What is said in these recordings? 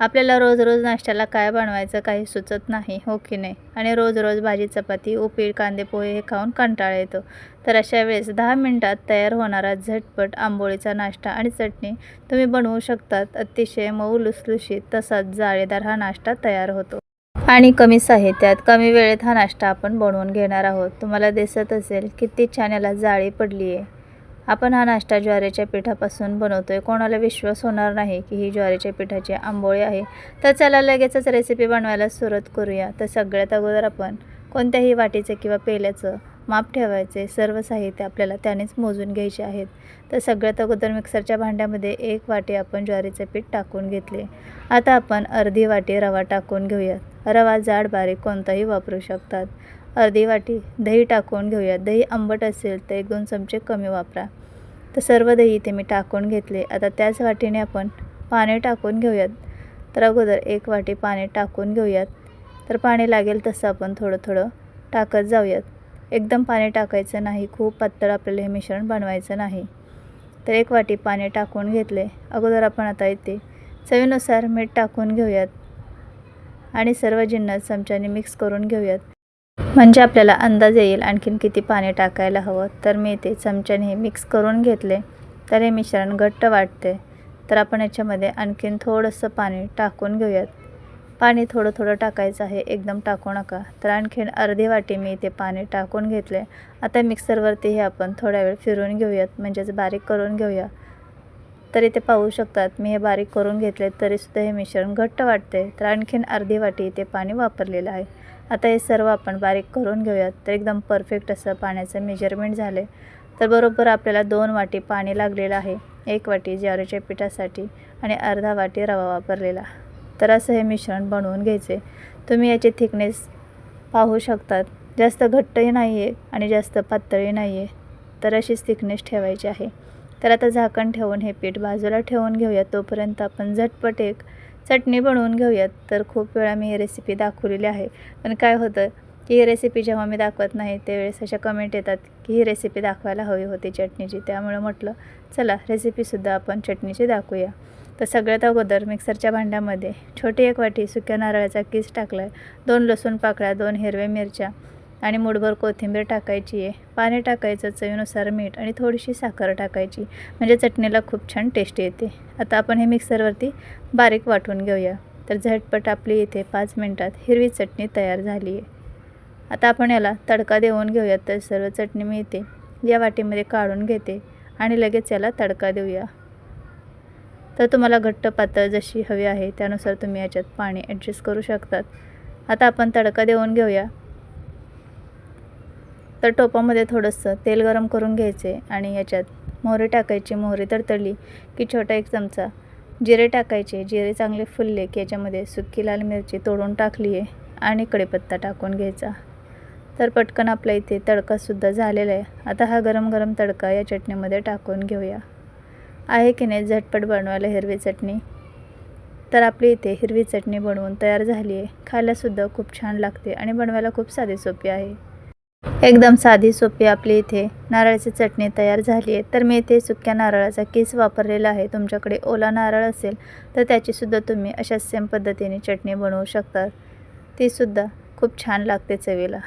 आपल्याला रोज रोज नाश्त्याला काय बनवायचं काही सुचत नाही हो की नाही? आणि रोज रोज भाजी चपाती उपीट कांदे पोहे हे खाऊन कंटाळा येतो. तर अशा वेळेस दहा मिनटात तयार होणारा झटपट आंबोळीचा नाश्ता आणि चटणी तुम्ही बनवू शकतात. अतिशय मऊ लुसलुशीत तसाच जाळीदार हा नाश्ता तयार होतो. आणि कमी साहित्यात कमी वेळेत हा नाश्ता आपण बनवून घेणार आहोत. तुम्हाला दिसत असेल किती छान याला जाळी पडली आहे आपण हा नाश्ता ज्वारीच्या पिठापासून बनवतो आहे कोणाला विश्वास होणार नाही की ही ज्वारीच्या पिठाची आंबोळी आहे. तर चला लगेचच रेसिपी बनवायला सुरुवात करूया. तर सगळ्यात अगोदर आपण कोणत्याही वाटीचं किंवा पेल्याचं माप ठेवायचे. सर्व साहित्य आपल्याला त्यानेच मोजून घ्यायचे आहेत. तर सगळ्यात अगोदर मिक्सरच्या भांड्यामध्ये एक वाटी आपण ज्वारीचे पीठ टाकून घेतले. आता आपण अर्धी वाटी रवा टाकून घेऊयात. रवा जाड बारीक कोणताही वापरू शकतात. अर्धी वाटी दही टाकून घेऊयात. दही आंबट असेल तर एक दोन चमचे कमी वापरा. तर सर्व दही इथे मी टाकून घेतले. आता त्याच वाटीने आपण पाणी टाकून घेऊयात. तर अगोदर एक वाटी पाणी टाकून घेऊयात. तर पाणी लागेल तसं आपण थोडं थोडं टाकत जाऊयात. एकदम पाणी टाकायचं नाही. खूप पातळ आपल्याला हे मिश्रण बनवायचं नाही. तर एक वाटी पाणी टाकून घेतले. अगोदर आपण आता इथे चवीनुसार मीठ टाकून घेऊयात. आणि सर्व जिन्नस चमच्याने मिक्स करून घेऊयात. म्हणजे आपल्याला अंदाज येईल आणखीन किती पाणी टाकायला हवं. तर मी ते चमच्याने हे मिक्स करून घेतले. तर हे मिश्रण घट्ट वाटते. तर आपण याच्यामध्ये आणखीन थोडंसं पाणी टाकून घेऊयात. पाणी थोडं थोडं टाकायचं आहे. एकदम टाकू नका. तर आणखीन अर्धी वाटी मी इथे पाणी टाकून घेतले. आता मिक्सरवरती हे आपण थोड्या वेळ फिरून घेऊयात. म्हणजेच बारीक करून घेऊया. तर इथे पाहू शकतात. मी हे बारीक करून घेतले तरीसुद्धा हे मिश्रण घट्ट वाटते. तर आणखीन अर्धी वाटी इथे पाणी वापरलेलं आहे. आता हे सर्व आपण बारीक करून घेऊयात. तर एकदम परफेक्ट असं पाण्याचं मेजरमेंट झाले. तर बरोबर आपल्याला दोन वाटी पाणी लागलेलं आहे. एक वाटी ज्वारीच्या पिठासाठी आणि अर्धा वाटी रवा वापरलेला. तर असं हे मिश्रण बनवून घ्यायचे. तुम्ही याची थिकनेस पाहू शकतात. जास्त घट्टही नाही आहे आणि जास्त पातळी नाही आहे तर अशीच थिकनेस ठेवायची आहे. तर आता झाकण ठेवून हे पीठ बाजूला ठेवून घेऊयात. तोपर्यंत आपण झटपट एक चटणी बनवून घेऊयात. तर खूप वेळा मी ही रेसिपी दाखवलेली आहे. पण काय होतं की ही रेसिपी जेव्हा मी दाखवत नाही त्यावेळेस अशा कमेंट येतात की ही रेसिपी दाखवायला हवी होती चटणीची. त्यामुळे म्हटलं चला रेसिपीसुद्धा आपण चटणीची दाखवूया. तर सगळ्यात अगोदर मिक्सरच्या भांड्यामध्ये छोटी एक वाटी सुक्या नारळाचा किस टाकला आहे दोन लसूण पाकळ्या दोन हिरव्या मिरच्या आणि मुठभर कोथिंबीर टाकायची आहे. पाणी टाकायचं चवीनुसार मीठ आणि थोडीशी साखर टाकायची. म्हणजे चटणीला खूप छान टेस्ट येते. आता आपण हे मिक्सरवरती बारीक वाटून घेऊया. तर झटपट आपली इथे पाच मिनटात हिरवी चटणी तयार झाली आहे. आता आपण याला तडका देऊन घेऊयात तर सर्व चटणी मी इथे या वाटीमध्ये काढून घेते आणि लगेच याला तडका देऊया. तर तुम्हाला घट्ट पातळ जशी हवी आहे त्यानुसार तुम्ही याच्यात पाणी ॲडजस्ट करू शकतात. आता आपण तडका देऊन घेऊया. तर टोपामध्ये थोडंसं तेल गरम करून घ्यायचे आणि याच्यात मोहरी टाकायची मोहरी तर तळली की छोटा एक चमचा जिरे टाकायचे. जिरे चांगले फुलले की याच्यामध्ये सुकी लाल मिरची तोडून टाकली आहे आणि कढीपत्ता टाकून घ्यायचा. तर पटकन आपल्या इथे तडकासुद्धा झालेला आहे. आता हा गरम गरम तडका या चटणीमध्ये टाकून घेऊया. आहे की नाही झटपट बनवायला हिरवी चटणी? तर आपली इथे हिरवी चटणी बनवून तयार झाली आहे. खायलासुद्धा खूप छान लागते आणि बनवायला खूप साधी सोपी आहे. एकदम साधी सोपी आपली इथे नारळाची चटणी तयार झाली आहे. तर मी इथे सुक्या नारळाचा केस वापरलेला आहे. तुमच्याकडे ओला नारळ असेल तर त्याचीसुद्धा तुम्ही अशा सेम पद्धतीने चटणी बनवू शकतात. तीसुद्धा खूप छान लागते चवीला.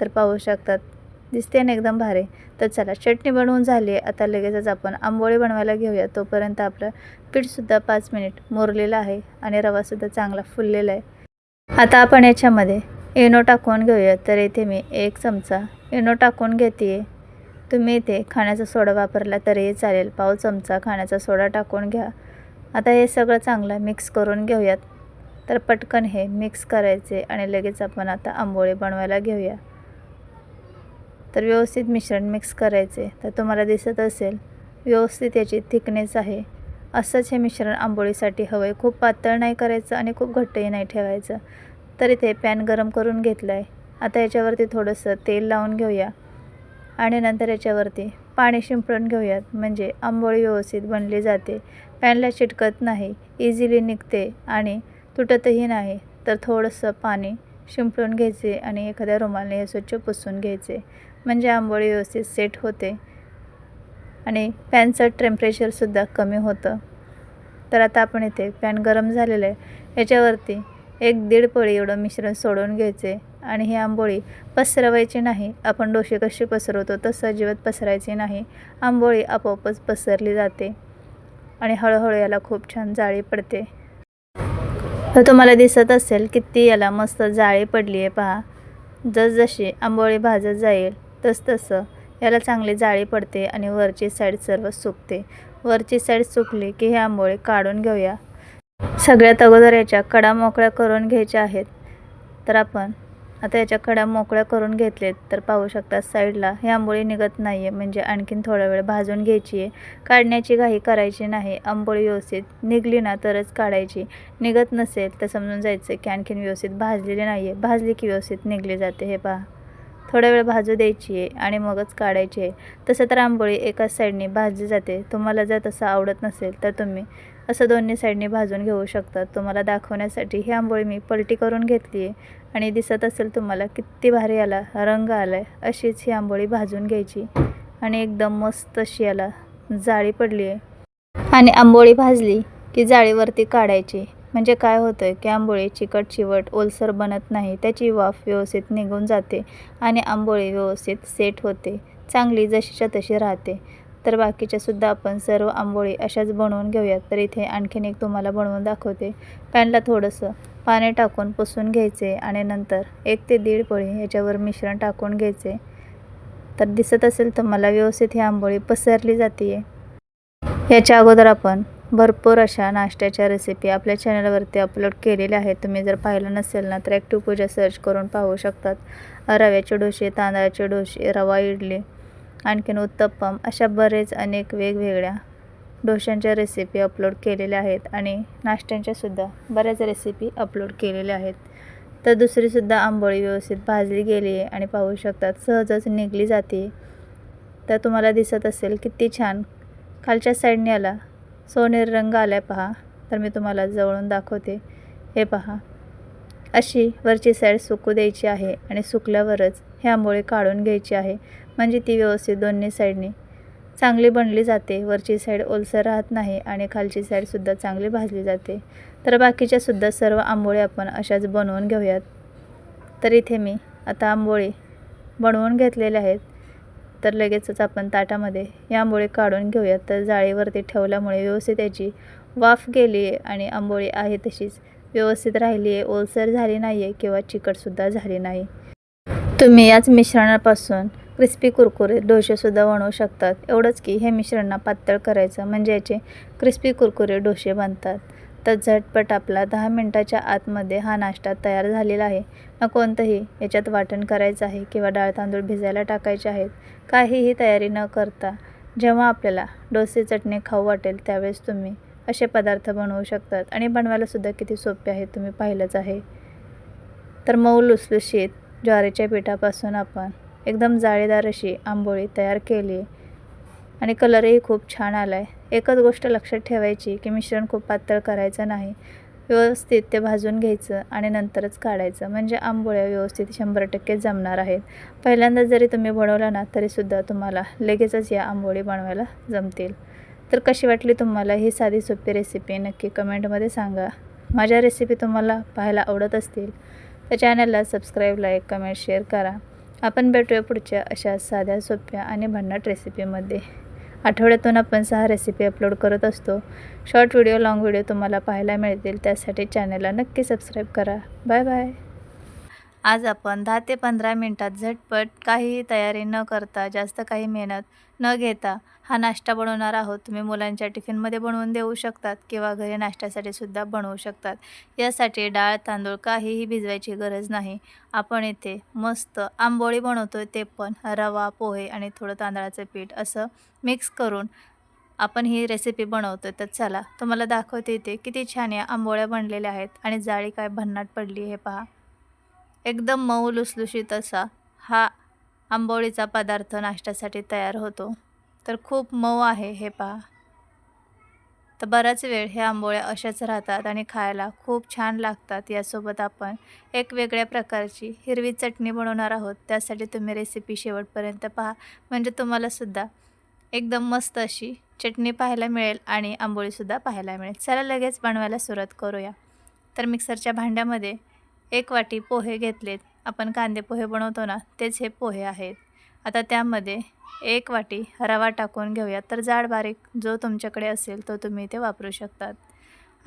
तर पाहू शकतात. दिसते ना एकदम भारी. तर चला चटणी बनवून झाली आहे. आता लगेचच आपण आंबोळी बनवायला घेऊया. तोपर्यंत आपलं पीठसुद्धा पाच मिनिट मोरलेलं आहे आणि रवासुद्धा चांगला फुललेला आहे. आता आपण याच्यामध्ये इनो टाकून घेऊया तर इथे मी एक चमचा इनो टाकून घेते तुम्ही इथे खाण्याचा सोडा वापरला तरीही चालेल. पाव चमचा खाण्याचा सोडा टाकून घ्या. आता हे सगळं चांगलं मिक्स करून घेऊयात. तर पटकन हे मिक्स करायचे आणि लगेच आपण आता आंबोळी बनवायला घेऊया. तर व्यवस्थित मिश्रण मिक्स करायचे. तर तुम्हाला दिसत असेल व्यवस्थित याची थिकनेस आहे. असंच हे मिश्रण आंबोळीसाठी हवं आहे खूप पातळ नाही करायचं आणि खूप घट्टही नाही ठेवायचं. तर इथे पॅन गरम करून घेतलं आहे आता याच्यावरती थोडंसं तेल लावून घेऊया. आणि नंतर याच्यावरती पाणी शिंपडून घेऊयात. म्हणजे आंबोळी व्यवस्थित बनली जाते. पॅनला चिटकत नाही. इझिली निघते आणि तुटतही नाही. तर थोडंसं पाणी शिंपडून घ्यायचे आणि एखाद्या रुमालने हे स्वच्छ पुसून घ्यायचे. म्हणजे आंबोळी व्यवस्थित सेट होते. आणि पॅनचं टेम्परेचरसुद्धा कमी होतं. तर आता आपण इथे पॅन गरम झालेलं आहे. याच्यावरती एक दीड पळी एवढं मिश्रण सोडून घ्यायचे आणि ही आंबोळी पसरवायची नाही. आपण डोसे कशी पसरवतो तसं अजिबात पसरायची नाही. आंबोळी आपोआपच पसरली जाते आणि हळूहळू याला खूप छान जाळी पडते. तर तुम्हाला दिसत असेल किती याला मस्त जाळी पडली आहे पहा. जसजशी आंबोळी भाजत जाईल तसतसं याला चांगली जाळी पडते आणि वरची साईड सर्व सुकते. वरची साईड सुकली की हे आंबोळी काढून घेऊया. सगळ्यात अगोदर याच्या कडा मोकळ्या करून घ्यायच्या आहेत. तर आपण आता याच्या कडा मोकळ्या करून घेतलेत. तर पाहू शकता साईडला हे आंबोळी निघत नाही आहे म्हणजे आणखीन थोडा वेळ भाजून घ्यायची आहे काढण्याची घाई करायची नाही. आंबोळी व्यवस्थित निघली ना तरच काढायची. निघत नसेल तर समजून जायचं की आणखीन व्यवस्थित भाजलेली नाही आहे भाजली की व्यवस्थित निघली जाते हे पहा. थोडा वेळ भाजू द्यायची आहे आणि मगच काढायची आहे तसं तर आंबोळी एकाच साईडने भाजली जाते. तुम्हाला जर तसं आवडत नसेल तर तुम्ही असं दोन्ही साईडने भाजून घेऊ शकतात. तुम्हाला दाखवण्यासाठी ही आंबोळी मी पलटी करून घेतली आहे आणि दिसत असेल तुम्हाला किती भारी आला रंग आला आहे अशीच ही आंबोळी भाजून घ्यायची आणि एकदम मस्त अशी याला जाळी पडली आहे. आणि आंबोळी भाजली की जाळीवरती काढायची. म्हणजे काय होतं की आंबोळी चिकट चिवट ओलसर बनत नाही. त्याची वाफ व्यवस्थित निघून जाते आणि आंबोळी व्यवस्थित सेट होते. चांगली जशीच्या तशी राहते. तर बाकीच्यासुद्धा आपण सर्व आंबोळी अशाच बनवून घेऊयात. तर इथे आणखीन एक तुम्हाला बनवून दाखवते. पॅनला थोडंसं पाणी टाकून पुसून घ्यायचे आणि नंतर एक ते दीड पळी याच्यावर मिश्रण टाकून घ्यायचे. तर दिसत असेल तुम्हाला व्यवस्थित ही आंबोळी पसरली जाते याच्या अगोदर आपण भरपूर अशा नाश्त्याच्या रेसिपी आपल्या चॅनलवरती अपलोड केलेल्या आहेत. तुम्ही जर पाहिलं नसेल ना तर ॲक्टिव्ह पूजा सर्च करून पाहू शकतात. रव्याचे डोसे तांदळाचे डोसे रवा इडली. आणखीन उत्तप्पम अशा बरेच अनेक वेगवेगळ्या डोशांच्या रेसिपी अपलोड केलेल्या आहेत आणि नाश्त्यांच्यासुद्धा बऱ्याच रेसिपी अपलोड केलेल्या आहेत. तर दुसरीसुद्धा आंबोळी व्यवस्थित भाजली गेली आहे आणि पाहू शकतात सहजच निघली जाते. तर तुम्हाला दिसत असेल किती छान. खालच्या साईडने आला. सोनेरी रंग आला आहे पहा. तर मी तुम्हाला जवळून दाखवते. हे पहा. अशी वरची साईड सुकू द्यायची आहे आणि सुकल्यावरच हे आंबोळी काढून घ्यायची आहे. म्हणजे ती व्यवस्थित दोन्ही साईडने चांगली बनली जाते. वरची साईड ओलसर राहत नाही आणि खालची साईडसुद्धा चांगली भाजली जाते. तर बाकीच्यासुद्धा सर्व आंबोळी आपण अशाच बनवून घेऊयात. तर इथे मी आता आंबोळी बनवून घेतलेल्या आहेत. तर लगेचच आपण ताटामध्ये या आंबोळी काढून घेऊयात. तर जाळीवरती ठेवल्यामुळे व्यवस्थित याची वाफ गेली आहे आणि आंबोळी आहे तशीच. व्यवस्थित राहिली आहे. ओलसर झाली नाही आहे किंवा चिकटसुद्धा झाली नाही. तुम्ही याच मिश्रणापासून क्रिस्पी कुरकुरीत डोसेसुद्धा बनवू शकतात. एवढंच की हे मिश्रण पातळ करायचं म्हणजे याचे क्रिस्पी कुरकुरे डोसे बनतात. तर झटपट आपला दहा मिनटाच्या आतमध्ये हा नाश्ता तयार झालेला आहे. न कोणतंही याच्यात वाटण करायचं आहे किंवा डाळ तांदूळ भिजायला टाकायचे आहेत काहीही तयारी न करता जेव्हा आपल्याला डोसे चटणी खाऊ वाटेल त्यावेळेस तुम्ही असे पदार्थ बनवू शकतात. आणि बनवायलासुद्धा किती सोपे आहे तुम्ही पाहिलंच आहे. तर मऊ लुसलुशीत ज्वारीच्या पिठापासून आपण एकदम जाळीदार अशी आंबोळी तयार केली. आणि कलरही खूप छान आला आहे एकच गोष्ट लक्षात ठेवायची की मिश्रण खूप पातळ करायचं नाही. व्यवस्थित ते भाजून घ्यायचं आणि नंतरच काढायचं. म्हणजे आंबोळ्या व्यवस्थित शंभर टक्के जमणार आहेत. पहिल्यांदा जरी तुम्ही बनवला ना तरीसुद्धा तुम्हाला लगेचच या आंबोळी बनवायला जमतील. तर कशी वाटली तुम्हाला ही साधी सोपी रेसिपी नक्की कमेंटमध्ये सांगा. माझ्या रेसिपी तुम्हाला पाहायला आवडत असतील तर चॅनलला सबस्क्राईब लाईक कमेंट शेअर करा. आपण भेटूया पुढच्या अशा साध्या सोप्या आणि भन्नाट रेसिपीमध्ये आठवड्यातून आपण सहा रेसिपी अपलोड करत असतो. शॉर्ट व्हिडिओ लाँग व्हिडिओ तुम्हाला पाहायला मिळतील. त्यासाठी चॅनलला नक्की सबस्क्राईब करा. बाय बाय आज आपण दहा ते पंधरा मिनटात झटपट काहीही तयारी न करता जास्त काही मेहनत न घेता हा नाश्ता बनवणार आहोत. तुम्ही मुलांच्या टिफिनमध्ये बनवून देऊ शकतात किंवा घरी नाश्त्यासाठी सुद्धा बनवू शकतात. यासाठी डाळ तांदूळ काहीही भिजवायची गरज नाही. आपण इथे मस्त आंबोळी बनवतो ते पण रवा पोहे आणि थोडं तांदळाचं पीठ असं मिक्स करून आपण ही रेसिपी बनवतो तर चला तुम्हाला दाखवते इथे किती छान या आंबोळ्या बनलेल्या आहेत आणि जाळी काय भन्नाट पडली हे पहा. एकदम मऊ लुसलुशीत असा हा आंबोळीचा पदार्थ नाश्त्यासाठी तयार होतो. तर खूप मऊ आहे हे पहा. तर बराच वेळ हे आंबोळ्या अशाच राहतात आणि खायला खूप छान लागतात. यासोबत आपण एक वेगळ्या प्रकारची हिरवी चटणी बनवणार आहोत. त्यासाठी तुम्ही रेसिपी शेवटपर्यंत पहा. म्हणजे तुम्हालासुद्धा एकदम मस्त अशी चटणी पाहायला मिळेल आणि आंबोळीसुद्धा पाहायला मिळेल. चला लगेच बनवायला सुरुवात करूया. तर मिक्सरच्या भांड्यामध्ये एक वाटी पोहे घेतलेत. आपण कांदे पोहे बनवतो ना तेच हे पोहे आहेत. आता त्यामध्ये एक वाटी रवा टाकून घेऊया. तर जाड बारीक जो तुमच्याकडे असेल तो तुम्ही इथे वापरू शकतात.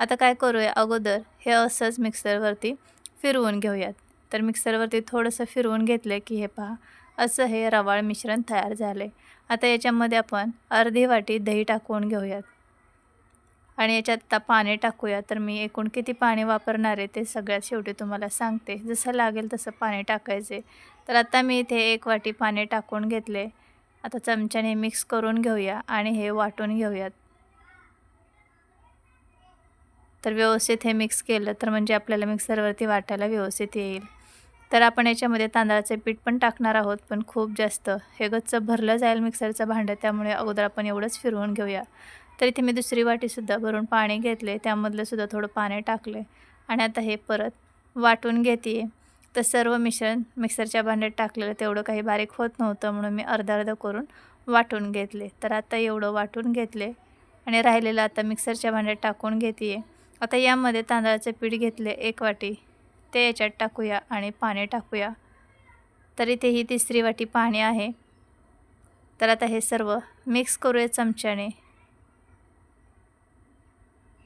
आता काय करूया? अगोदर हे असंच मिक्सरवरती फिरवून घेऊयात. तर मिक्सरवरती थोडंसं फिरवून घेतलं की हे पहा असं हे रवाळ मिश्रण तयार झाले. आता याच्यामध्ये आपण अर्धी वाटी दही टाकून घेऊयात. आणि याच्यात आता पाणी टाकूया. तर मी एकूण किती पाणी वापरणार आहे ते सगळ्यात शेवटी तुम्हाला सांगते. जसं लागेल तसं पाणी टाकायचे. तर आता मी इथे एक वाटी पाणी टाकून घेतले. आता चमच्याने मिक्स करून घेऊया आणि हे वाटून घेऊयात. तर व्यवस्थित हे मिक्स केलं तर म्हणजे आपल्याला मिक्सरवरती वाटायला व्यवस्थित येईल. तर आपण याच्यामध्ये तांदळाचे पीठ पण टाकणार आहोत पण खूप जास्त. हे गच्च भरलं जाईल मिक्सरचं भांडं त्यामुळे अगोदर आपण एवढंच फिरवून घेऊया. तर इथे मी दुसरी वाटीसुद्धा भरून पाणी घेतले त्यामधलंसुद्धा थोडं पाणी टाकले आणि आता हे परत वाटून घेते तर सर्व मिश्रण मिक्सरच्या भांड्यात टाकलेलं तेवढं काही बारीक होत नव्हतं म्हणून मी अर्धा अर्धा करून वाटून घेतले. तर आता एवढं वाटून घेतले आणि राहिलेलं आता मिक्सरच्या भांड्यात टाकून घेते आता यामध्ये तांदळाचे पीठ घेतले एक वाटी ते याच्यात टाकूया आणि पाणी टाकूया. तर इथे ही तिसरी वाटी पाणी आहे. तर आता हे सर्व मिक्स करूया चमच्याने.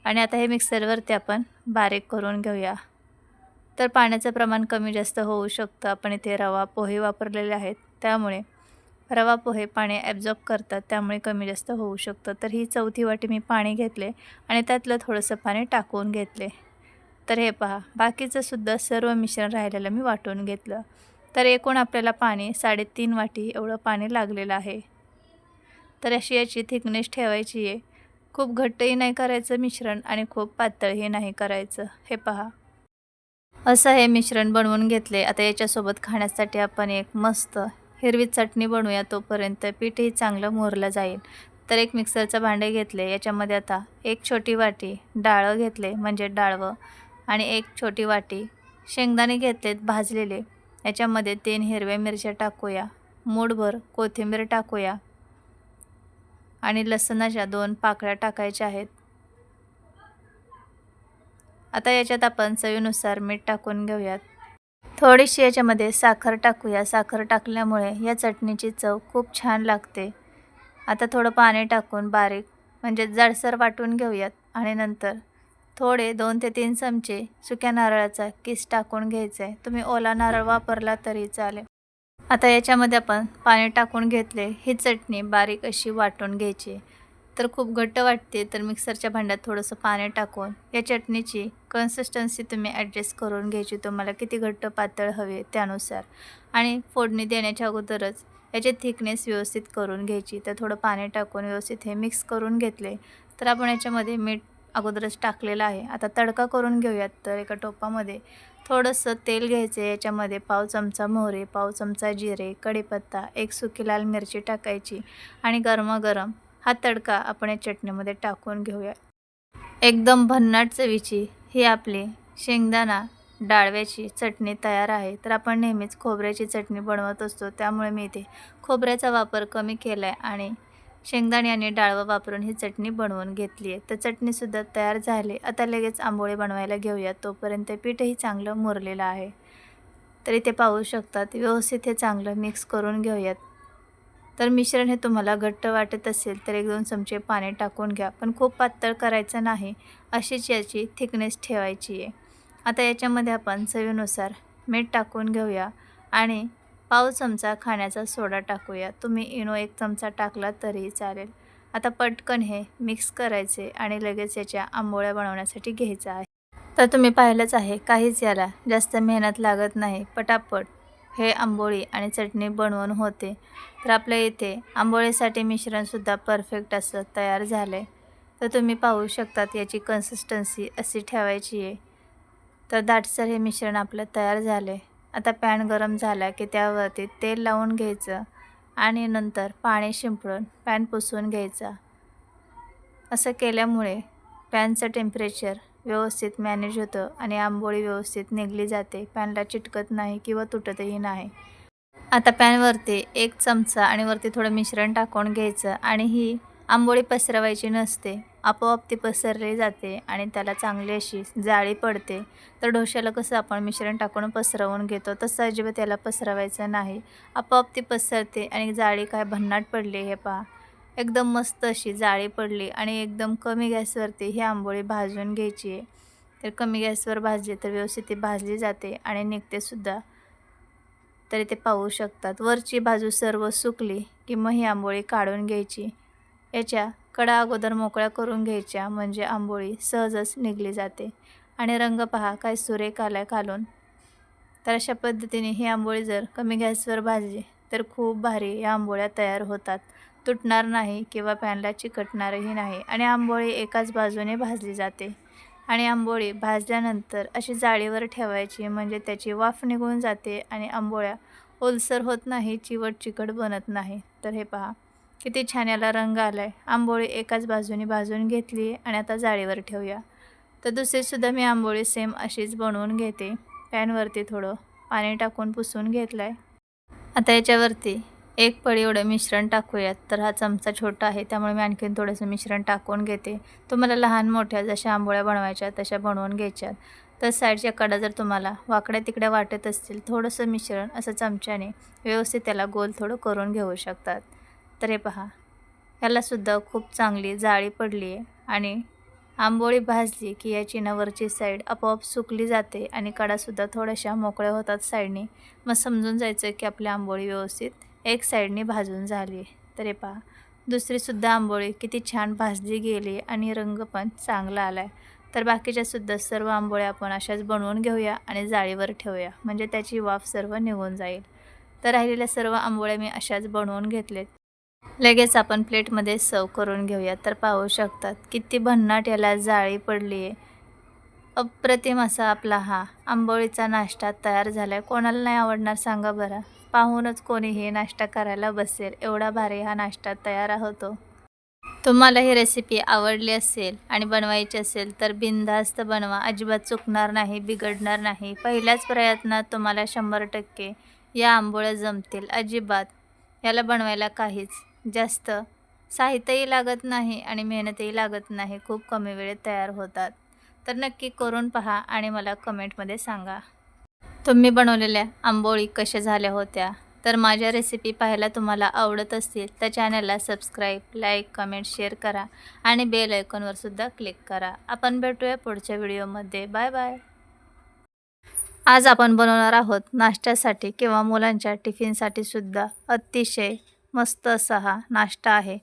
आणि आता हे मिक्सरवरती आपण बारीक करून घेऊया. तर पाण्याचं प्रमाण कमी जास्त होऊ शकतं. आपण इथे रवा पोहे वापरलेले आहेत. त्यामुळे रवा पोहे पाणी ॲब्झॉर्ब करतात. त्यामुळे कमी जास्त होऊ शकतं. तर ही चौथी वाटी मी पाणी घेतले आणि त्यातलं थोडंसं पाणी टाकून घेतले. तर हे पहा बाकीचं सुद्धा सर्व मिश्रण राहिलेलं मी वाटून घेतलं. तर एकूण आपल्याला पाणी साडेतीन वाटी एवढं पाणी लागलेलं आहे. तर अशी याची थिकनेस ठेवायची आहे. खूप घट्टही नाही करायचं मिश्रण आणि खूप पातळही नाही करायचं. हे पहा. असं हे मिश्रण बनवून घेतले. आता याच्यासोबत खाण्यासाठी आपण एक मस्त हिरवी चटणी बनवूया. तोपर्यंत पीठही चांगलं मोरलं जाईल. तर एक मिक्सरचं भांडे घेतले. याच्यामध्ये आता एक छोटी वाटी डाळं घेतले म्हणजे डाळवं आणि एक छोटी वाटी शेंगदाणे घेतलेत भाजलेले. याच्यामध्ये तीन हिरव्या मिरच्या टाकूया. मूठभर कोथिंबीर टाकूया. आणि लसणाच्या दोन पाकळ्या टाकायच्या आहेत. आता याच्यात आपण चवीनुसार मीठ टाकून घेऊयात. थोडीशी याच्यामध्ये साखर टाकूया. साखर टाकल्यामुळे या चटणीची चव खूप छान लागते. आता थोडं पाणी टाकून बारीक म्हणजे जाडसर वाटून घेऊयात. आणि नंतर थोडे दोन ते तीन चमचे सुक्या नारळाचा किस टाकून घ्यायचा. आहे तुम्ही ओला नारळ वापरला तरी चालेल. आता याच्यामध्ये आपण पाणी टाकून घेतले ही चटणी बारीक अशी वाटून घ्यायची. तर खूप घट्ट वाटते तर मिक्सरच्या भांड्यात थोडंसं पाणी टाकून या चटणीची कन्सिस्टन्सी तुम्ही ॲडजस्ट करून घ्यायची. तुम्हाला किती घट्ट पातळ हवे त्यानुसार. आणि फोडणी देण्याच्या अगोदरच याचे थिकनेस व्यवस्थित करून घ्यायची. तर थोडं पाणी टाकून व्यवस्थित हे मिक्स करून घेतले. तर आपण याच्यामध्ये मीठ अगोदरच टाकलेलं आहे. आता तडका करून घेऊयात तर एका टोपामध्ये थोडंसं तेल घ्यायचं आहे. याच्यामध्ये पाव चमचा मोहरे पाव चमचा जिरे कढीपत्ता एक सुकी लाल मिरची टाकायची आणि गरमागरम हा तडका आपण या चटणीमध्ये टाकून घेऊया एकदम भन्नाट चवीची ही आपली शेंगदाणा डाळव्याची चटणी तयार आहे. तर आपण नेहमीच खोबऱ्याची चटणी बनवत असतो. त्यामुळे मी इथे खोबऱ्याचा वापर कमी केला आहे आणि शेंगदाणे आणि डाळवं वापरून ही चटणी बनवून घेतली आहे. तर चटणीसुद्धा तयार झाली. आता लगेच आंबोळे बनवायला घेऊया. तोपर्यंत पीठही चांगलं मुरलेलं आहे. तर इथे पाहू शकतात व्यवस्थित हे चांगलं मिक्स करून घेऊयात. तर मिश्रण हे तुम्हाला घट्ट वाटत असेल तर एक दोन चमचे पाणी टाकून घ्या. पण खूप पातळ करायचं नाही. अशीच याची थिकनेस ठेवायची आहे. आता याच्यामध्ये आपण चवीनुसार मीठ टाकून घेऊया. आणि पाव चमचा खाण्याचा सोडा टाकूया. तुम्ही इनो एक चमचा टाकला तरीही चालेल. आता पटकन हे मिक्स करायचे आणि लगेच याच्या आंबोळ्या बनवण्यासाठी घ्यायचा आहे. तर तुम्ही पाहिलंच आहे काहीच याला जास्त मेहनत लागत नाही. पटापट हे आंबोळी आणि चटणी बनवून होते. तर आपल्या इथे आंबोळीसाठी मिश्रणसुद्धा परफेक्ट असं तयार झालं आहे तर तुम्ही पाहू शकतात याची कन्सिस्टन्सी अशी ठेवायची आहे. तर दाटसर हे मिश्रण आपलं तयार झालं आहे आता पॅन गरम झाला की त्यावरती तेल लावून घ्यायचं आणि नंतर पाणी शिंपडून पॅन पुसून घ्यायचा. असं केल्यामुळे पॅनचं टेम्परेचर व्यवस्थित मॅनेज होतं आणि आंबोळी व्यवस्थित निघली जाते. पॅनला चिटकत नाही किंवा तुटतही नाही. आता पॅनवरती एक चमचा आणि वरती थोडं मिश्रण टाकून घ्यायचं आणि ही आंबोळी पसरवायची नसते. आपोआप ती पसरली जाते आणि त्याला चांगली अशी जाळी पडते. तर डोश्याला कसं आपण मिश्रण टाकून पसरवून घेतो तसं अजिबात त्याला पसरवायचं नाही. आपोआप ती पसरते आणि जाळी काय भन्नाट पडली हे पहा. एकदम मस्त अशी जाळी पडली आणि एकदम कमी गॅसवरती ही आंबोळी भाजून घ्यायची आहे. तर कमी गॅसवर भाजली तर व्यवस्थित ती भाजली जाते आणि निघतेसुद्धा तरी ते पाहू शकतात. वरची बाजू सर्व सुकली की मग ही आंबोळी काढून घ्यायची. याच्या कडा अगोदर मोकळ्या करून घ्यायच्या म्हणजे आंबोळी सहजच निघली जाते. आणि रंग पहा काय सुरेख आलाय घालून तर अशा पद्धतीने ही आंबोळी जर कमी गॅसवर भाजली तर खूप भारी या आंबोळ्या तयार होतात. तुटणार नाही किंवा पॅनला चिकटणारही नाही आणि आंबोळी एकाच बाजूने भाजली जाते. आणि आंबोळी भाजल्यानंतर अशी जाळीवर ठेवायची म्हणजे त्याची वाफ निघून जाते आणि आंबोळ्या ओलसर होत नाही चिवट चिकट बनत नाही. तर हे पहा. किती छान याला रंग आला आहे आंबोळी एकाच बाजूने भाजून घेतली आणि आता जाळीवर ठेवूया. तर दुसरीसुद्धा मी आंबोळी सेम अशीच बनवून घेते. पॅनवरती थोडं पाणी टाकून पुसून घेतलं आहे आता याच्यावरती एक पळी एवढं मिश्रण टाकूयात. तर हा चमचा छोटा आहे त्यामुळे मी आणखीन थोडंसं मिश्रण टाकून घेते. तुम्हाला लहान मोठ्या जशा आंबोळ्या बनवायच्या तशा बनवून घ्यायच्यात. तर साईडच्या कडा जर तुम्हाला वाकड्या तिकड्या वाटत असतील थोडंसं मिश्रण असं चमच्याने व्यवस्थित त्याला गोल थोडं करून घेऊ शकतात. तर हे पहा. ह्यालासुद्धा खूप चांगली जाळी पडली आहे आणि आंबोळी भाजली की याची नवरची साईड आपोआप सुकली जाते आणि कडासुद्धा थोड्याशा मोकळ्या होतात साईडने. मग समजून जायचं की आपली आंबोळी व्यवस्थित एक साईडने भाजून झाली तर हे पहा दुसरीसुद्धा आंबोळी किती छान भाजली गेली आणि रंग पण चांगला आला आहे तर बाकीच्यासुद्धा सर्व आंबोळ्या आपण अशाच बनवून घेऊया आणि जाळीवर ठेवूया म्हणजे त्याची वाफ सर्व निघून जाईल. तर राहिलेल्या सर्व आंबोळ्या मी अशाच बनवून घेतलेत. लगेच आपण प्लेटमध्ये सर्व करून घेऊया. तर पाहू शकतात किती भन्नाट याला जाळी पडली आहे. अप्रतिम असा आपला हा आंबोळीचा नाश्ता तयार झाला आहे कोणाला नाही आवडणार सांगा बरं. पाहूनच कोणी हे नाश्ता करायला बसेल. एवढा भारी हा नाश्ता तयार होतो. तुम्हाला ही रेसिपी आवडली असेल आणि बनवायची असेल तर बिनधास्त बनवा. अजिबात चुकणार नाही बिघडणार नाही. पहिल्याच प्रयत्नात तुम्हाला शंभर टक्के या आंबोळ्या जमतील. अजिबात. याला बनवायला काहीच जास्त. साहित्यही लागत नाही आणि मेहनतही लागत नाही. खूप कमी वेळेत तयार होतात. तर नक्की करून पहा आणि मला कमेंटमध्ये सांगा. तुम्ही बनवलेल्या आंबोळी कशा झाल्या होत्या? तर माझ्या रेसिपी पाहायला तुम्हाला आवडत असतील तर चॅनलला सबस्क्राईब लाईक कमेंट शेअर करा आणि बेल आयकॉनवर सुद्धा क्लिक करा. आपण भेटूया पुढच्या व्हिडिओमध्ये बाय बाय आज आपण बनवणार आहोत नाश्त्यासाठी किंवा मुलांच्या टिफिनसाठी सुद्धा. अतिशय मस्त असा हा नाश्ता आहे.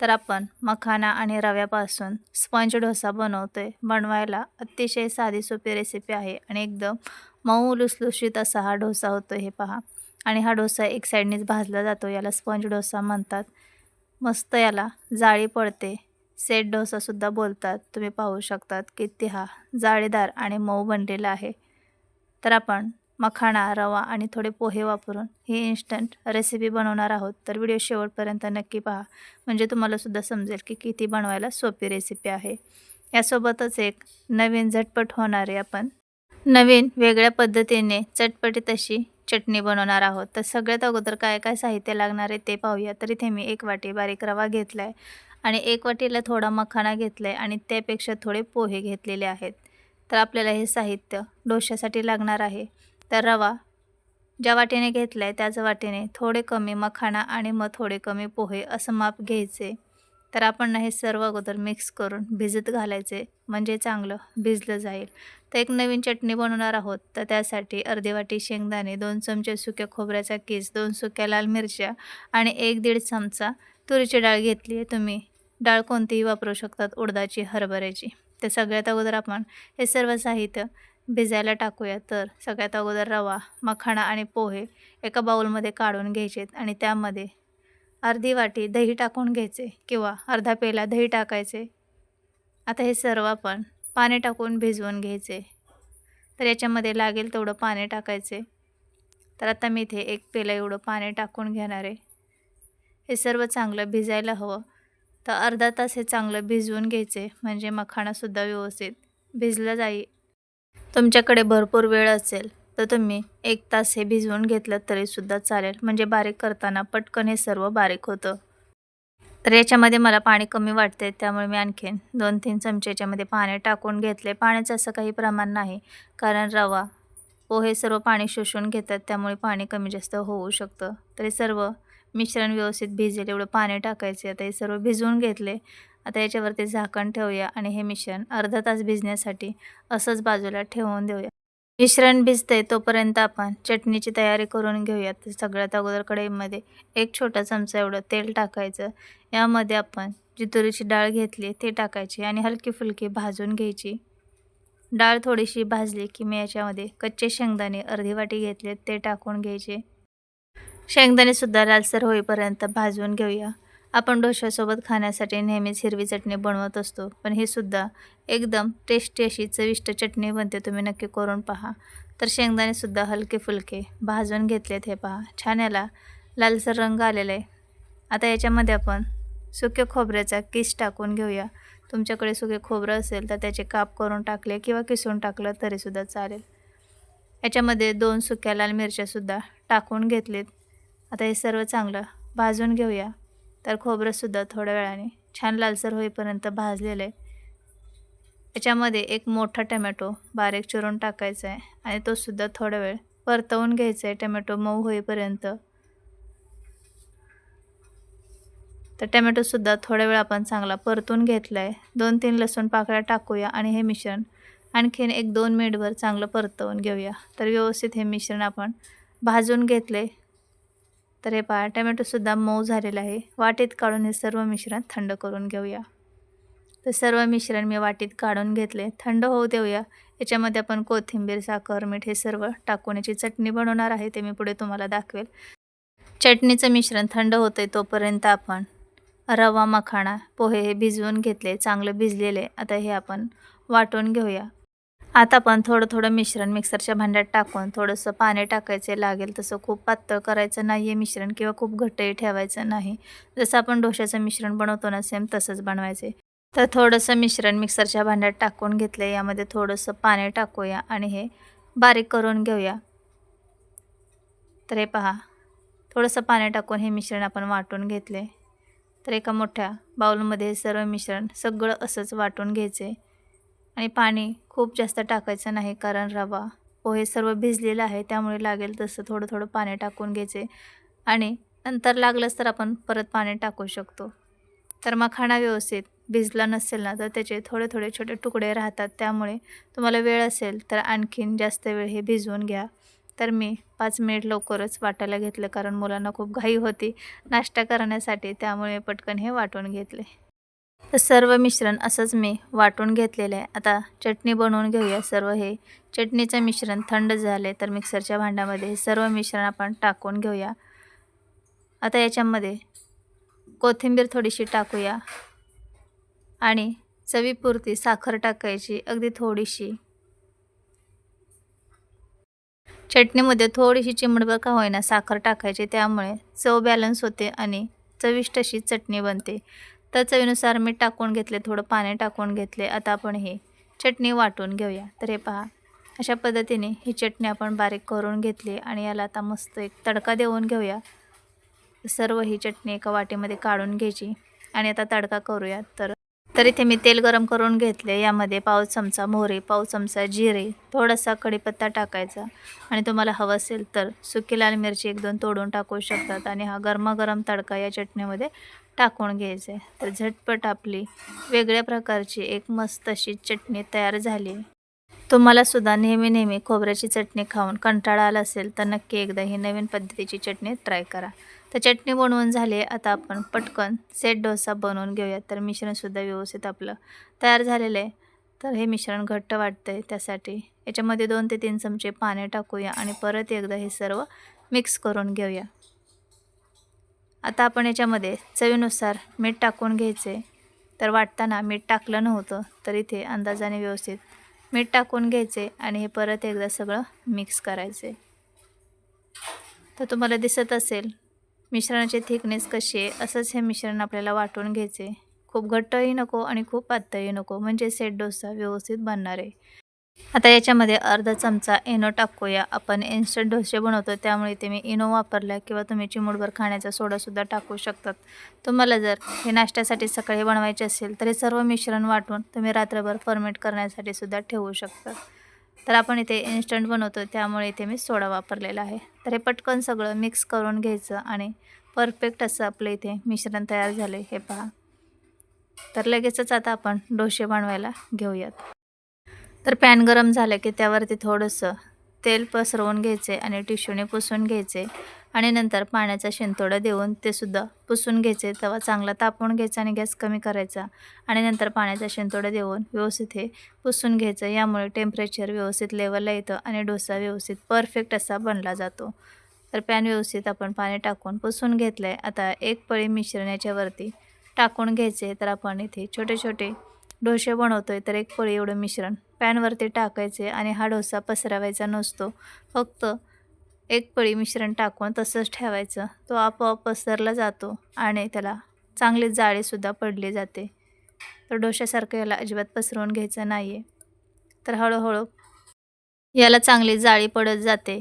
तर आपण मखाना आणि रव्यापासून स्पंज डोसा बनवतो आहे बनवायला अतिशय साधी सोपी रेसिपी आहे आणि एकदम मऊ लुसलुशीत असा हा डोसा होतो हे पहा. आणि हा डोसा एक साईडनेच भाजला जातो याला स्पंज डोसा म्हणतात. मस्त याला जाळी पडते. सेट डोसासुद्धा बोलतात. तुम्ही पाहू शकतात किती हा जाळीदार आणि मऊ बनलेला आहे. तर आपण मखाणा रवा आणि थोडे पोहे वापरून ही इन्स्टंट रेसिपी बनवणार आहोत. तर व्हिडिओ शेवटपर्यंत नक्की पहा. म्हणजे तुम्हालासुद्धा समजेल की किती बनवायला सोपी रेसिपी आहे. यासोबतच एक नवीन झटपट होणारे आपण नवीन वेगळ्या पद्धतीने चटपटीत अशी चटणी बनवणार आहोत. तर सगळ्यात अगोदर काय काय साहित्य लागणार आहे ते पाहूया. तर इथे मी एक वाटी बारीक रवा घेतला आहे आणि एक वाटीला थोडा मखाणा घेतला आहे आणि त्यापेक्षा थोडे पोहे घेतलेले आहेत. तर आपल्याला हे साहित्य डोश्यासाठी लागणार आहे. तर रवा ज्या वाटीने घेतला आहे त्याच वाटेने थोडे कमी मखाणा आणि मग थोडे कमी पोहे असं माप घ्यायचे. तर आपण हे सर्व अगोदर मिक्स करून भिजत घालायचे म्हणजे चांगलं भिजलं जाईल. तर एक नवीन चटणी बनवणार आहोत तर त्यासाठी अर्धी वाटी शेंगदाणे दोन चमचे सुक्या खोबऱ्याचा किस दोन सुक्या लाल मिरच्या आणि एक दीड चमचा तुरीची डाळ घेतली आहे तुम्ही. डाळ कोणतीही वापरू शकतात उडदाची हरभऱ्याची. तर सगळ्यात अगोदर आपण हे सर्व साहित्य भिजायला टाकूया तर सगळ्यात अगोदर रवा मखाणा आणि पोहे एका बाऊलमध्ये काढून घ्यायचेत आणि त्यामध्ये अर्धी वाटी दही टाकून घ्यायचे किंवा अर्धा पेला दही टाकायचे. आता हे सर्व आपण पाणी टाकून भिजवून घ्यायचे. तर याच्यामध्ये लागेल तेवढं पाणी टाकायचे. तर आता मी इथे एक पेला एवढं पाणी टाकून घेणार आहे. हे सर्व चांगलं भिजायला हवं. तर अर्धा तास हे चांगलं भिजवून घ्यायचे. म्हणजे मखाणासुद्धा व्यवस्थित भिजलं जाई तुमच्याकडे भरपूर वेळ असेल तर तुम्ही एक तास हे भिजवून घेतलं तरीसुद्धा चालेल. म्हणजे बारीक करताना पटकन हे सर्व बारीक होतं. तर याच्यामध्ये मला पाणी कमी वाटते त्यामुळे मी आणखीन दोन तीन चमचे याच्यामध्ये पाणी टाकून घेतले पाण्याचं असं काही प्रमाण नाही कारण रवा पोहे सर्व पाणी शोषून घेतात त्यामुळे पाणी कमी जास्त होऊ शकतं. तर हे सर्व मिश्रण व्यवस्थित भिजेल एवढं पाणी टाकायचे आता हे सर्व भिजवून घेतले आता याच्यावरती झाकण ठेवूया आणि हे मिश्रण अर्धा तास भिजण्यासाठी असंच बाजूला ठेवून देऊया. मिश्रण भिजतंय तोपर्यंत आपण चटणीची तयारी करून घेऊया सगळ्यात अगोदर कढईमध्ये एक छोटा चमचा एवढं तेल टाकायचं. यामध्ये आपण जी तुरीची डाळ घेतली ते टाकायची आणि हलकी फुलकी भाजून घ्यायची. डाळ थोडीशी भाजली की मी याच्यामध्ये कच्चे शेंगदाणे अर्धी वाटी घेतले ते टाकून घ्यायचे. शेंगदाणेसुद्धा लालसर होईपर्यंत भाजून घेऊया. आपण डोश्यासोबत खाण्यासाठी नेहमीच हिरवी चटणी बनवत असतो. पण ही सुद्धा एकदम टेस्टी अशी चविष्ट चटणी बनते तुम्ही नक्की करून पहा. तर शेंगदाणेसुद्धा हलके फुलके भाजून घेतलेत हे पहा. छान याला लालसर रंग आलेला आहे. आता याच्यामध्ये आपण सुक्या खोबऱ्याचा किस टाकून घेऊया. तुमच्याकडे सुके खोबरं असेल तर त्याचे काप करून टाकले किंवा किसून टाकलं तरीसुद्धा चालेल. याच्यामध्ये दोन सुक्या लाल मिरच्यासुद्धा टाकून घेतलेत. आता हे सर्व चांगलं भाजून घेऊया. तर खोबरंसुद्धा थोड्या वेळाने छान लालसर होईपर्यंत भाजलेलं आहे. याच्यामध्ये एक मोठा टमॅटो बारीक चिरून टाकायचा आहे आणि तोसुद्धा थोडा वेळ परतवून घ्यायचा आहे. टमॅटो मऊ होईपर्यंत. तर टमॅटोसुद्धा थोडा वेळ आपण चांगला परतून घेतला आहे. दोन तीन लसूण पाकळ्या टाकूया आणि हे मिश्रण आणखीन एक दोन मिनिटभर चांगलं परतवून घेऊया. तर व्यवस्थित हे मिश्रण आपण भाजून घेतले तर हे पहा टमॅटोसुद्धा मऊ झालेलं आहे. वाटीत काढून हे सर्व मिश्रण थंड करून घेऊया. तर सर्व मिश्रण मी वाटीत काढून घेतले. थंड होऊ देऊया. याच्यामध्ये आपण कोथिंबीर साखर मीठ हे सर्व टाकून याची चटणी बनवणार आहे ते मी पुढे तुम्हाला दाखवेल. चटणीचं मिश्रण थंड होतं आहे तोपर्यंत आपण रवा मखाणा पोहे हे भिजवून घेतले. चांगलं भिजलेले. आता हे आपण वाटून घेऊया. आता आपण थोडं थोडं मिश्रण मिक्सरच्या भांड्यात टाकून थोडंसं पाणी टाकायचे लागेल तसं खूप पातळ करायचं नाही आहे मिश्रण किंवा खूप घट्टही ठेवायचं नाही. जसं आपण डोशाचं मिश्रण बनवतो ना सेम तसंच बनवायचे. तर थोडंसं मिश्रण मिक्सरच्या भांड्यात टाकून घेतलं यामध्ये थोडंसं पाणी टाकूया आणि हे बारीक करून घेऊया. तर हे पहा थोडंसं पाणी टाकून हे मिश्रण आपण वाटून घेतले तर एका मोठ्या बाउलमध्ये हे सर्व मिश्रण सगळं असंच वाटून घ्यायचे आणि पाणी खूप जास्त टाकायचं नाही कारण रवा पोहे सर्व भिजलेलं आहे त्यामुळे लागेल तसं थोडं थोडं पाणी टाकून घ्यायचे. आणि नंतर लागलंच तर आपण परत पाणी टाकू शकतो. तर मखाणा व्यवस्थित भिजला नसेल ना तर त्याचे थोडे थोडे छोटे तुकडे राहतात त्यामुळे तुम्हाला वेळ असेल तर आणखीन जास्त वेळ हे भिजवून घ्या. तर मी पाच मिनिट लवकरच वाटायला घेतलं कारण मुलांना खूप घाई होती. नाश्ता करण्यासाठी त्यामुळे पटकन हे वाटून घेतले. तर सर्व मिश्रण असंच मी वाटून घेतलेलं आहे. आता चटणी बनवून घेऊया सर्व हे. चटणीचं मिश्रण थंड झाले तर मिक्सरच्या भांड्यामध्ये हे सर्व मिश्रण आपण टाकून घेऊया. आता याच्यामध्ये कोथिंबीर थोडीशी टाकूया. आणि चवीपुरती साखर टाकायची अगदी थोडीशी. चटणीमध्ये थोडीशी चिमडभर का होईना साखर टाकायची त्यामुळे चव बॅलन्स होते आणि चविष्ट अशी चटणी बनते. तर चवीनुसार मीठ टाकून घेतले थोडं पाणी टाकून घेतले. आता आपण हे चटणी वाटून घेऊया. तर हे पहा अशा पद्धतीने ही चटणी आपण बारीक करून घेतली आणि याला आता मस्त एक तडका देऊन घेऊया. सर्व ही चटणी एका वाटीमध्ये काढून घ्यायची आणि आता तडका करूया. तर तर इथे मी तेल गरम करून घेतले. यामध्ये पाव चमचा मोहरी पाव चमचा जिरे थोडासा कढीपत्ता टाकायचा. आणि तुम्हाला हवं असेल तर सुकी लाल मिरची एक दोन तोडून टाकू शकतात. आणि हा गरमागरम तडका या चटणीमध्ये टाकून घ्यायचं आहे. तर झटपट आपली वेगळ्या प्रकारची एक मस्त अशी चटणी तयार झाली. तुम्हाला सुद्धा नेहमी नेहमी खोबऱ्याची चटणी खाऊन कंटाळा आला असेल तर नक्की एकदा ही नवीन पद्धतीची चटणी ट्राय करा. तर चटणी बनवून झाली. आता आपण पटकन सेट डोसा बनवून घेऊया. तर मिश्रणसुद्धा व्यवस्थित आपलं तयार झालेलं आहे. तर हे मिश्रण घट्ट वाटतं आहे त्यासाठी. याच्यामध्ये दोन ते तीन चमचे पाणी टाकूया आणि परत एकदा हे सर्व मिक्स करून घेऊया. आता आपण याच्यामध्ये चवीनुसार मीठ टाकून घ्यायचे. तर वाटताना मीठ टाकलं नव्हतं तर इथे अंदाजाने व्यवस्थित मीठ टाकून घ्यायचे आणि हे परत एकदा सगळं मिक्स करायचे. तर तुम्हाला दिसत असेल मिश्रणाची थिकनेस कशी आहे असंच हे मिश्रण आपल्याला वाटून घ्यायचे. खूप घट्टही नको आणि खूप पातळही नको. म्हणजे सेट डोसा व्यवस्थित बनणार आहे. आता याच्यामध्ये अर्धा चमचा इनो टाकूया. आपण इन्स्टंट डोसे बनवतो त्यामुळे इथे मी इनो वापरला किंवा तुम्ही चिमूडभर खाण्याचा सोडासुद्धा टाकू शकतात. तुम्हाला जर हे नाश्त्यासाठी सकाळी बनवायचे असेल तर हे सर्व मिश्रण वाटून तुम्ही रात्रभर फर्मेट करण्यासाठी सुद्धा ठेवू शकता. तर आपण इथे इन्स्टंट बनवतो त्यामुळे इथे मी सोडा वापरलेला आहे. तर हे पटकन सगळं मिक्स करून घ्यायचं आणि परफेक्ट असं आपलं इथे मिश्रण तयार झालं हे पहा. तर लगेचच आता आपण डोसे बनवायला घेऊयात. तर पॅन गरम झालं की त्यावरती थोडंसं तेल पसरवून घ्यायचे आणि टिश्यूने पुसून घ्यायचे आणि नंतर पाण्याचा शिंतोडा देऊन ते सुद्धा पुसून घ्यायचे. तवा चांगला तापवून घ्यायचा आणि गॅस कमी करायचा. आणि नंतर पाण्याचा शिंतोडा देऊन व्यवस्थित हे पुसून घ्यायचं. यामुळे टेम्परेचर व्यवस्थित लेवलला येतं आणि डोसा व्यवस्थित परफेक्ट असा बनला जातो. तर पॅन व्यवस्थित आपण पाणी टाकून पुसून घेतलं आहे आता एक पळी मिश्रण याच्यावरती टाकून घ्यायचे. तर आपण इथे छोटे छोटे डोसे बनवतो आहे तर एक पळी एवढं मिश्रण पॅनवरती टाकायचे आणि हा डोसा पसरवायचा नसतो. फक्त एक पळी मिश्रण टाकून तसंच ठेवायचं. तो आपोआप पसरला जातो आणि त्याला चांगले जाळीसुद्धा पडली जाते. तर डोशासारखं याला अजिबात पसरवून घ्यायचं नाही आहे तर हळूहळू याला चांगली जाळी पडत जाते.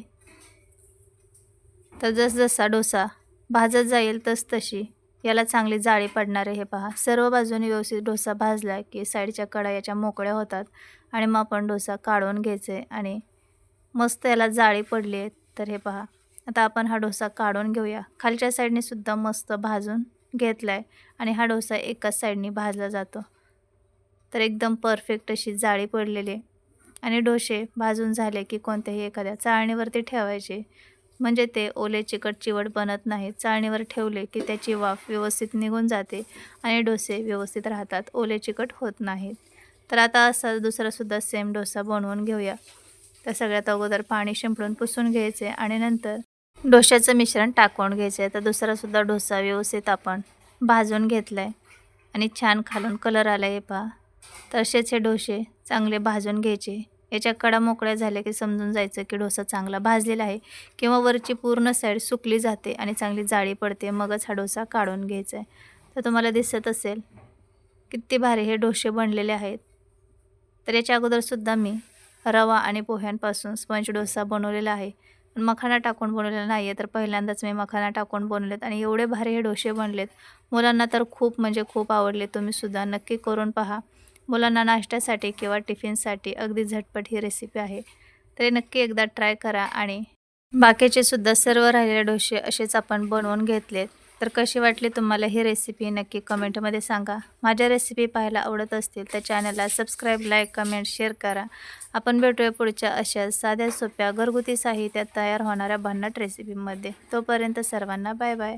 तर जसजसा डोसा भाजत जाईल तस तशी याला चांगली जाळी पडणार आहे हे पहा. सर्व बाजूने व्यवस्थित डोसा भाजला की साईडच्या कडा याच्या मोकळ्या होतात आणि मग आपण डोसा काढून घ्यायचे आणि मस्त याला जाळी पडली आहे. तर हे पहा. आता आपण हा डोसा काढून घेऊया. खालच्या साईडने सुद्धा मस्त भाजून घेतला आहे आणि हा डोसा एकाच साईडने भाजला जातो. तर एकदम परफेक्ट अशी जाळी पडलेली आहे. आणि डोसे भाजून झाले की कोणत्याही एखाद्या चाळणीवरती ठेवायचे. म्हणजे ते ओले चिकट चिवट बनत नाही. चाळणीवर ठेवले की त्याची वाफ व्यवस्थित निघून जाते आणि डोसे व्यवस्थित राहतात. ओले चिकट होत नाहीत तर आता असा दुसरासुद्धा सेम डोसा बनवून घेऊया. तर सगळ्यात अगोदर पाणी शिंपडून पुसून घ्यायचे आणि नंतर डोश्याचं मिश्रण टाकून घ्यायचं. आहे तर दुसरासुद्धा डोसा व्यवस्थित आपण भाजून घेतला आहे आणि छान खालून कलर आला आहे पहा. तसेच हे डोसे चांगले भाजून घ्यायचे. याच्या कडा मोकळ्या झाल्या की समजून जायचं की डोसा चांगला भाजलेला आहे किंवा वरची पूर्ण साईड सुकली जाते आणि चांगली जाळी पडते. मगच हा डोसा काढून घ्यायचा आहे. तर तुम्हाला दिसत असेल किती भारी हे डोसे बनलेले आहेत. तर याच्या अगोदरसुद्धा मी रवा आणि पोह्यांपासून स्पंज डोसा बनवलेला आहे. पण मखाना टाकून बनवलेला नाही आहे तर पहिल्यांदाच मी मखाना टाकून बनवलेत आणि एवढे भारी हे डोसे बनलेत. मुलांना तर खूप म्हणजे खूप आवडले तुम्हीसुद्धा नक्की करून पहा. मुलांना नाश्त्यासाठी किंवा टिफिनसाठी अगदी झटपट ही रेसिपी आहे. तरी नक्की एकदा ट्राय करा आणि बाकीचे सुद्धा सर्व राहिलेले डोसे असेच आपण बनवून घेतलेत. तर कशी वाटली तुम्हाला ही रेसिपी नक्की कमेंटमध्ये सांगा. माझ्या रेसिपी पाहायला आवडत असतील तर चॅनलला सबस्क्राईब लाईक कमेंट शेअर करा. आपण भेटूया पुढच्या अशा साध्या सोप्या घरगुती साहित्यात तयार होणाऱ्या भन्नाट रेसिपीमध्ये तोपर्यंत सर्वांना बाय बाय